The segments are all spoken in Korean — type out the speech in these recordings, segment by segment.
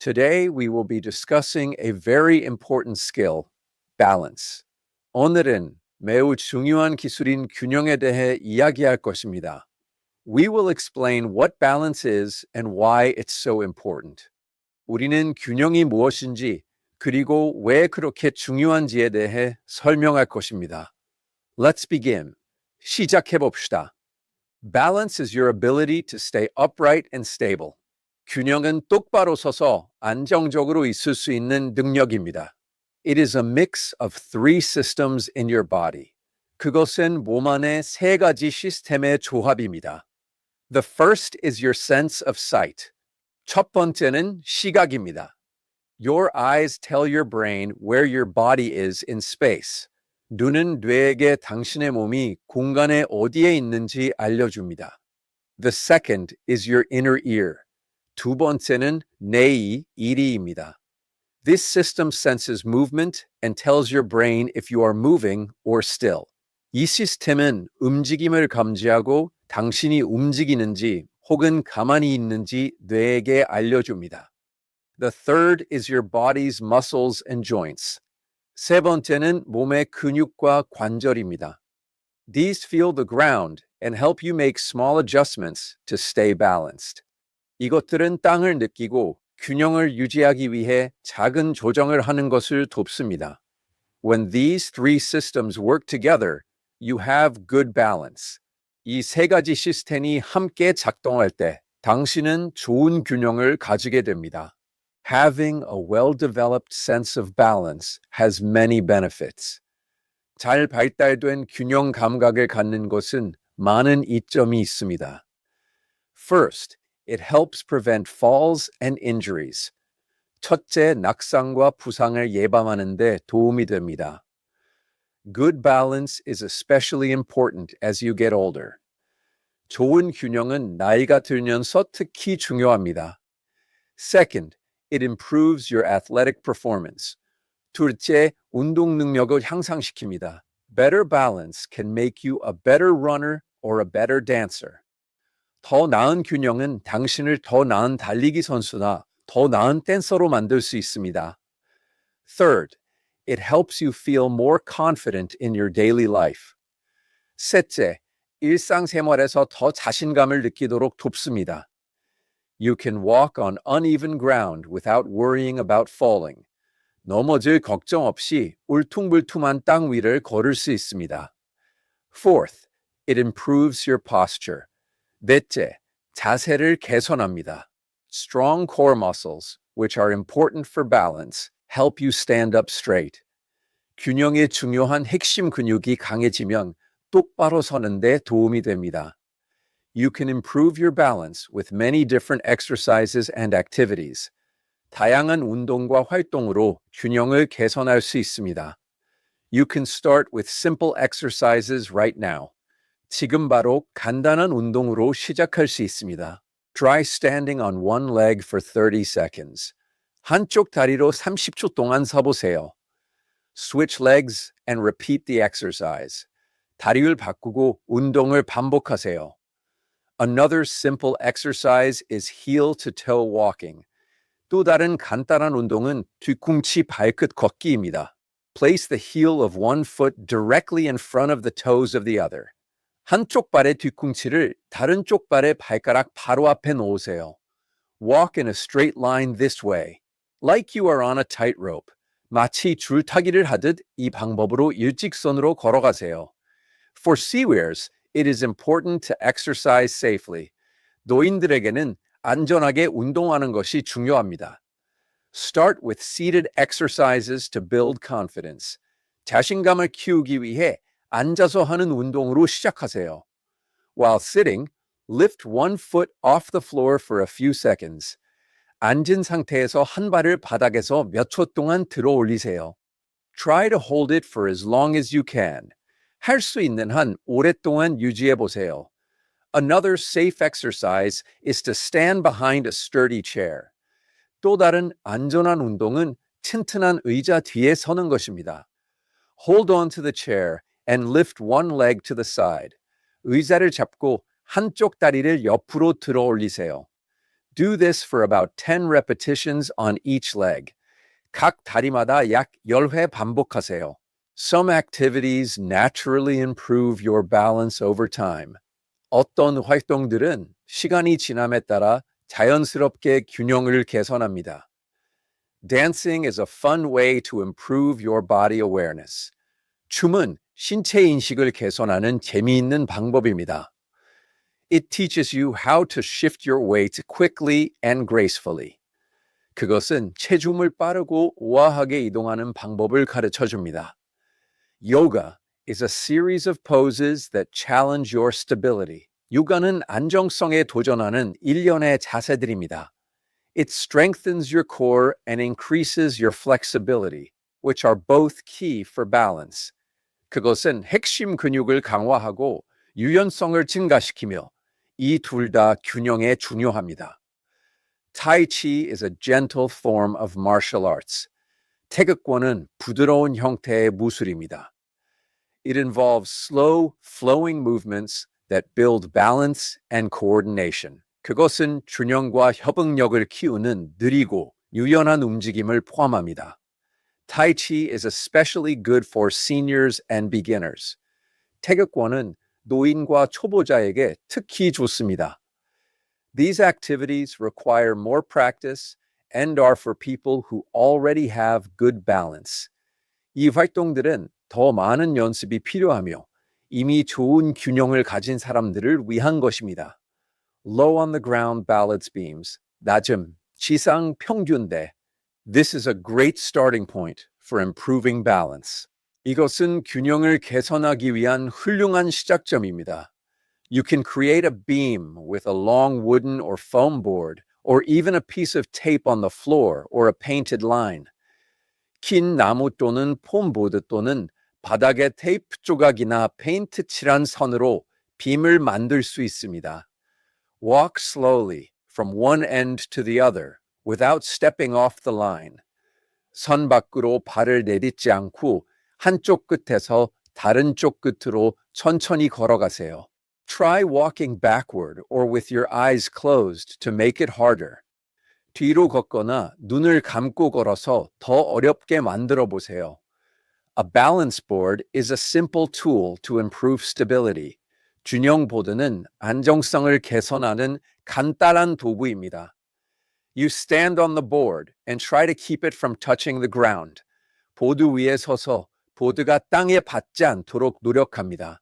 Today, we will be discussing a very important skill, balance. 오늘은 매우 중요한 기술인 균형에 대해 이야기할 것입니다. We will explain what balance is and why it's so important. 우리는 균형이 무엇인지 그리고 왜 그렇게 중요한지에 대해 설명할 것입니다. Let's begin. 시작해 봅시다. Balance is your ability to stay upright and stable. 균형은 똑바로 서서 안정적으로 있을 수 있는 능력입니다. It is a mix of three systems in your body. 그것은 몸 안의 세 가지 시스템의 조합입니다. The first is your sense of sight. 첫 번째는 시각입니다. Your eyes tell your brain where your body is in space. 눈은 뇌에게 당신의 몸이 공간에 어디에 있는지 알려줍니다. The second is your inner ear. 두 번째는 뇌의 이리입니다. This system senses movement and tells your brain if you are moving or still. 이 시스템은 움직임을 감지하고 당신이 움직이는지 혹은 가만히 있는지 뇌에게 알려줍니다. The third is your body's muscles and joints. 세 번째는 몸의 근육과 관절입니다. These feel the ground and help you make small adjustments to stay balanced. 이것들은 땅을 느끼고 균형을 유지하기 위해 작은 조정을 하는 것을 돕습니다. When these three systems work together, you have good balance. 이 세 가지 시스템이 함께 작동할 때 당신은 좋은 균형을 가지게 됩니다. Having a well-developed sense of balance has many benefits. 잘 발달된 균형 감각을 갖는 것은 많은 이점이 있습니다. First, it helps prevent falls and injuries. 첫째, 낙상과 부상을 예방하는 데 도움이 됩니다. Good balance is especially important as you get older. 좋은 균형은 나이가 들면서 특히 중요합니다. Second, it improves your athletic performance. 둘째, 운동 능력을 향상시킵니다. Better balance can make you a better runner or a better dancer. 더 나은 균형은 당신을 더 나은 달리기 선수나 더 나은 댄서로 만들 수 있습니다. Third, it helps you feel more confident in your daily life. 셋째, 일상생활에서 더 자신감을 느끼도록 돕습니다. You can walk on uneven ground without worrying about falling. 넘어질 걱정 없이 울퉁불퉁한 땅 위를 걸을 수 있습니다. Fourth, it improves your posture. 넷째, 자세를 개선합니다. Strong core muscles, which are important for balance, help you stand up straight. 균형에 중요한 핵심 근육이 강해지면 똑바로 서는 데 도움이 됩니다. You can improve your balance with many different exercises and activities. 다양한 운동과 활동으로 균형을 개선할 수 있습니다. You can start with simple exercises right now. 지금 바로 간단한 운동으로 시작할 수 있습니다. Try standing on one leg for 30 seconds. 한쪽 다리로 30초 동안 서보세요. Switch legs and repeat the exercise. 다리를 바꾸고 운동을 반복하세요. Another simple exercise is heel to toe walking. 또 다른 간단한 운동은 뒤꿈치 발끝 걷기입니다. Place the heel of one foot directly in front of the toes of the other. 한쪽 발의 뒤꿈치를 다른 쪽 발의 발가락 바로 앞에 놓으세요. Walk in a straight line this way, like you are on a tightrope. 마치 줄타기를 하듯 이 방법으로 일직선으로 걸어가세요. For seawears, it is important to exercise safely. 노인들에게는 안전하게 운동하는 것이 중요합니다. Start with seated exercises to build confidence. 자신감을 키우기 위해 앉아서 하는 운동으로 시작하세요. While sitting, lift one foot off the floor for a few seconds. 앉은 상태에서 한 발을 바닥에서 몇 초 동안 들어 올리세요. Try to hold it for as long as you can. 할 수 있는 한 오랫동안 유지해 보세요. Another safe exercise is to stand behind a sturdy chair. 또 다른 안전한 운동은 튼튼한 의자 뒤에 서는 것입니다. Hold on to the chair and lift one leg to the side. 의자를 잡고 한쪽 다리를 옆으로 들어 올리세요. Do this for about 10 repetitions on each leg. 각 다리마다 약 10회 반복하세요. Some activities naturally improve your balance over time. 어떤 활동들은 시간이 지남에 따라 자연스럽게 균형을 개선합니다. Dancing is a fun way to improve your body awareness. 춤은 신체 인식을 개선하는 재미있는 방법입니다. It teaches you how to shift your weight quickly and gracefully. 그것은 체중을 빠르고 우아하게 이동하는 방법을 가르쳐 줍니다. Yoga is a series of poses that challenge your stability. 요가는 안정성에 도전하는 일련의 자세들입니다. It strengthens your core and increases your flexibility, which are both key for balance. 그것은 핵심 근육을 강화하고 유연성을 증가시키며 이 둘 다 균형에 중요합니다. Tai Chi is a gentle form of martial arts. 태극권은 부드러운 형태의 무술입니다. It involves slow, flowing movements that build balance and coordination. 그것은 균형과 협응력을 키우는 느리고 유연한 움직임을 포함합니다. Tai Chi is especially good for seniors and beginners. 태극권은 노인과 초보자에게 특히 좋습니다. These activities require more practice and are for people who already have good balance. 이 활동들은 더 많은 연습이 필요하며 이미 좋은 균형을 가진 사람들을 위한 것입니다. Low on the ground balance beams, 낮음, 지상 평균대. This is a great starting point for improving balance. 이것은 균형을 개선하기 위한 훌륭한 시작점입니다. You can create a beam with a long wooden or foam board, or even a piece of tape on the floor or a painted line. 긴 나무 또는 폼보드 또는 바닥에 테이프 조각이나 페인트 칠한 선으로 빔을 만들 수 있습니다. Walk slowly from one end to the other without stepping off the line. 선 밖으로 발을 내딛지 않고 한쪽 끝에서 다른 쪽 끝으로 천천히 걸어가세요. Try walking backward or with your eyes closed to make it harder. 뒤로 걷거나 눈을 감고 걸어서 더 어렵게 만들어 보세요. A balance board is a simple tool to improve stability. 균형 보드는 안정성을 개선하는 간단한 도구입니다. You stand on the board and try to keep it from touching the ground. 보드 위에 서서 보드가 땅에 받지 않도록 노력합니다.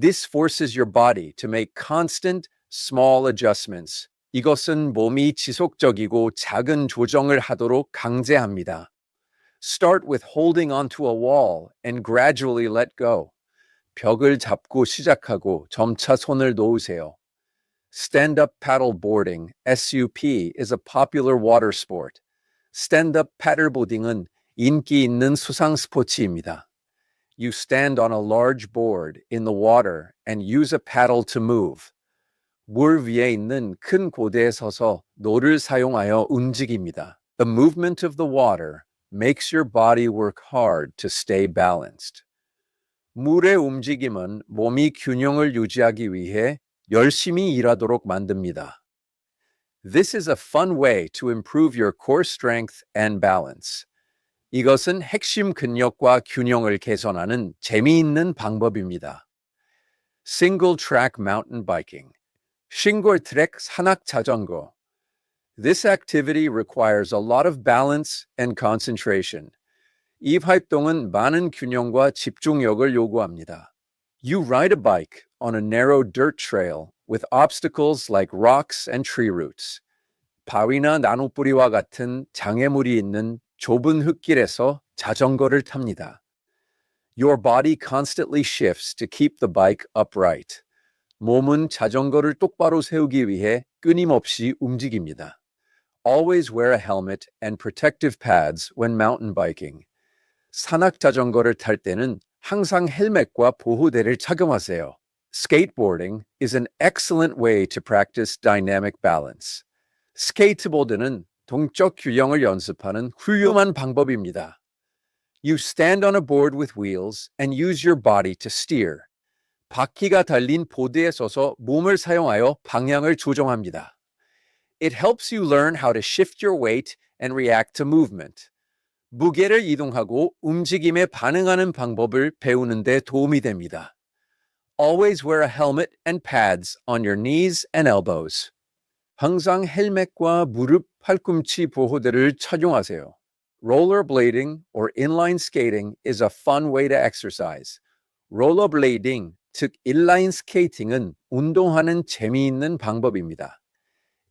This forces your body to make constant, small adjustments. 이것은 몸이 지속적이고 작은 조정을 하도록 강제합니다. Start with holding onto a wall and gradually let go. 벽을 잡고 시작하고 점차 손을 놓으세요. Stand-up paddle boarding, SUP, is a popular water sport. Stand-up paddleboarding은 인기 있는 수상 스포츠입니다. You stand on a large board in the water and use a paddle to move. 물 위에 있는 큰 고대에 서서 노를 사용하여 움직입니다. The movement of the water makes your body work hard to stay balanced. 물의 움직임은 몸이 균형을 유지하기 위해 열심히 일하도록 만듭니다. This is a fun way to improve your core strength and balance. 이것은 핵심 근력과 균형을 개선하는 재미있는 방법입니다. Single track mountain biking. 싱글 트랙 산악 자전거. This activity requires a lot of balance and concentration. 이 활동은 많은 균형과 집중력을 요구합니다. You ride a bike on a narrow dirt trail with obstacles like rocks and tree roots. 바위나 나무뿌리와 같은 장애물이 있는 좁은 흙길에서 자전거를 탑니다. Your body constantly shifts to keep the bike upright. 몸은 자전거를 똑바로 세우기 위해 끊임없이 움직입니다. Always wear a helmet and protective pads when mountain biking. 산악 자전거를 탈 때는 항상 헬멧과 보호대를 착용하세요. Skateboarding is an excellent way to practice dynamic balance. 스케이트보드는 동적 균형을 연습하는 훌륭한 방법입니다. You stand on a board with wheels and use your body to steer. 바퀴가 달린 보드에 서서 몸을 사용하여 방향을 조정합니다. It helps you learn how to shift your weight and react to movement. 무게를 이동하고 움직임에 반응하는 방법을 배우는 데 도움이 됩니다. Always wear a helmet and pads on your knees and elbows. 항상 헬멧과 무릎 팔꿈치 보호대를 착용하세요. Rollerblading or inline skating is a fun way to exercise. rollerblading, 즉 인라인 스케이팅은 운동하는 재미있는 방법입니다.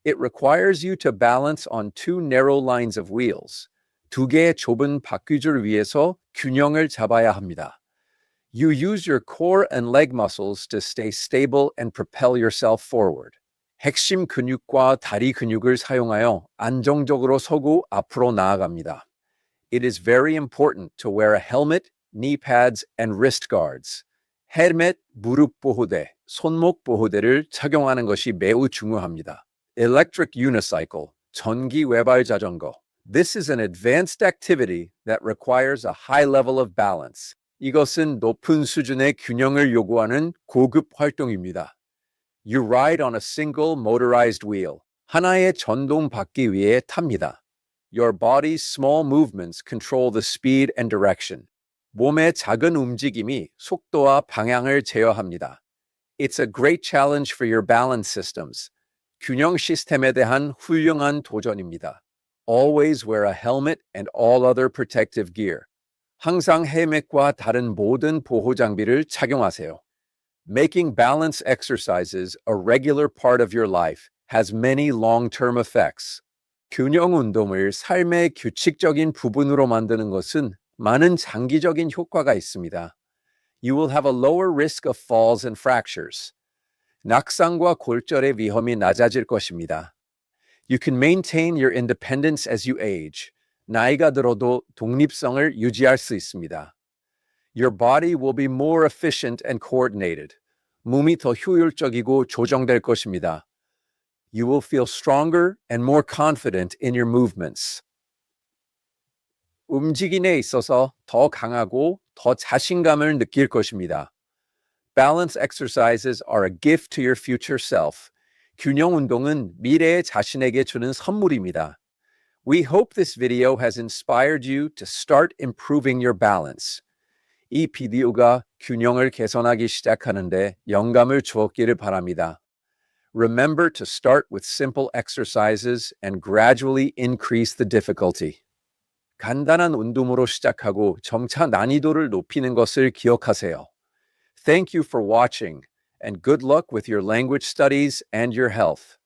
It requires you to balance on two narrow lines of wheels. 두 개의 좁은 바퀴줄 위에서 균형을 잡아야 합니다. You use your core and leg muscles to stay stable and propel yourself forward. 핵심 근육과 다리 근육을 사용하여 안정적으로 서고 앞으로 나아갑니다. It is very important to wear a helmet, knee pads, and wrist guards. 헬멧, 무릎 보호대, 손목 보호대를 착용하는 것이 매우 중요합니다. Electric unicycle, 전기 외발 자전거. This is an advanced activity that requires a high level of balance. 이것은 높은 수준의 균형을 요구하는 고급 활동입니다. You ride on a single motorized wheel. 하나의 전동 바퀴 위에 탑니다. Your body's small movements control the speed and direction. 몸의 작은 움직임이 속도와 방향을 제어합니다. It's a great challenge for your balance systems. 균형 시스템에 대한 훌륭한 도전입니다. Always wear a helmet and all other protective gear. 항상 헬멧과 다른 모든 보호 장비를 착용하세요. Making balance exercises a regular part of your life has many long-term effects. 균형 운동을 삶의 규칙적인 부분으로 만드는 것은 많은 장기적인 효과가 있습니다. You will have a lower risk of falls and fractures. 낙상과 골절의 위험이 낮아질 것입니다. You can maintain your independence as you age. 나이가 들어도 독립성을 유지할 수 있습니다. Your body will be more efficient and coordinated. 몸이 더 효율적이고 조정될 것입니다. You will feel stronger and more confident in your movements. 움직임에 있어서 더 강하고 더 자신감을 느낄 것입니다. Balance exercises are a gift to your future self. 균형 운동은 미래의 자신에게 주는 선물입니다. We hope this video has inspired you to start improving your balance. 이 비디오가 균형을 개선하기 시작하는데 영감을 주었기를 바랍니다. Remember to start with simple exercises and gradually increase the difficulty. 간단한 운동으로 시작하고 점차 난이도를 높이는 것을 기억하세요. Thank you for watching and good luck with your language studies and your health.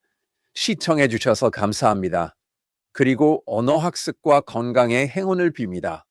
시청해 주셔서 감사합니다. 그리고 언어 학습과 건강에 행운을 빕니다.